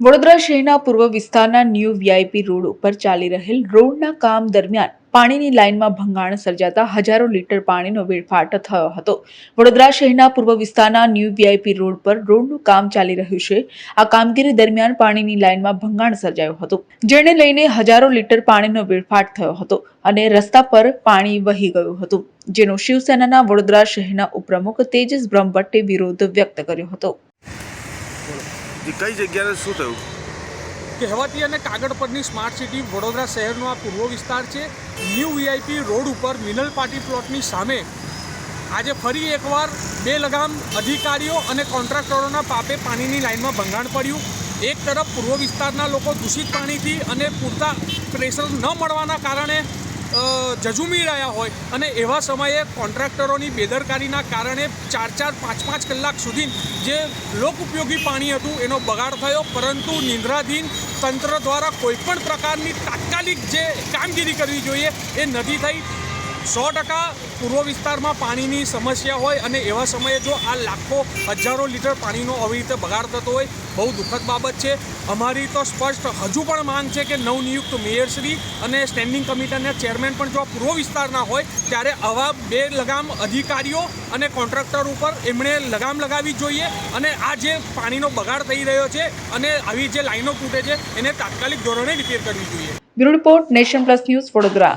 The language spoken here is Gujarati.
વડોદરા શહેરના પૂર્વ વિસ્તારના ન્યૂ વીઆઈપી રોડ ઉપર ચાલી રહેલ રોડના કામ દરમિયાન પાણીની લાઇનમાં ભંગાણ સર્જાતા હજારો લીટર પાણીનો વેડફાટ થયો હતો. વડોદરા શહેરના પૂર્વ વિસ્તારના ન્યૂ વીઆઈપી રોડ પર રોડનું કામ ચાલી રહ્યું છે. આ કામગીરી દરમિયાન પાણીની લાઇનમાં ભંગાણ સર્જાયું હતું. જેને લઈને હજારો લીટર પાણીનો વેડફાટ થયો હતો અને રસ્તા પર પાણી વહી ગયું હતું, જેનો શિવસેનાના વડોદરા શહેરના ઉપપ્રમુખ તેજસ બ્રહ્મભટ્ટે વિરોધ વ્યક્ત કર્યો હતો. કઈ જગ્યાએ શું થયું? કહેવાતી અને કાગળ પરની સ્માર્ટ સિટી વડોદરા શહેરનો આ પૂર્વ વિસ્તાર છે. ન્યૂ વીઆઈપી રોડ ઉપર મિનલ પાર્ટી પ્લોટની સામે આજે ફરી એકવાર બે લગામ અધિકારીઓ અને કોન્ટ્રાક્ટરોના પાપે પાણીની લાઇનમાં ભંગાણ પડ્યું. એક તરફ પૂર્વ વિસ્તારના લોકો દૂષિત પાણીથી અને પૂરતા પ્રેશર ન મળવાના કારણે ઝઝૂમી રહ્યા હોય. અને એવા સમયે કોન્ટ્રાક્ટરોની બેદરકારીના કારણે ચાર ચાર પાંચ પાંચ કલાક સુધી જે લોક ઉપયોગી પાણી હતું એનો બગાડ થયો. પરંતુ નિંદ્રાધીન તંત્ર દ્વારા કોઈપણ પ્રકારની તાત્કાલિક જે કામગીરી કરવી જોઈએ એ નથી થઈ. સો ટકા પૂર્વ વિસ્તારમાં પાણીની સમસ્યા હોય અને એવા સમયે જો આ લાખો હજારો લીટર પાણીનો આવી રીતે બગાડ થતો હોય, બહુ દુઃખદ બાબત છે. અમારી તો સ્પષ્ટ હજુ પણ માંગ છે કે નવનિયુક્ત મેયરશ્રી અને સ્ટેન્ડિંગ કમિટીના ચેરમેન પણ જો પૂર્વ વિસ્તારના હોય, ત્યારે આવા બે લગામ અધિકારીઓ અને કોન્ટ્રાક્ટર ઉપર એમણે લગામ લગાવવી જોઈએ અને આ જે પાણીનો બગાડ થઈ રહ્યો છે અને આવી જે લાઈનો તૂટે છે, એને તાત્કાલિક ધોરણે રિપેર કરવી જોઈએ. Bureau report Nation Plus News Vadodara.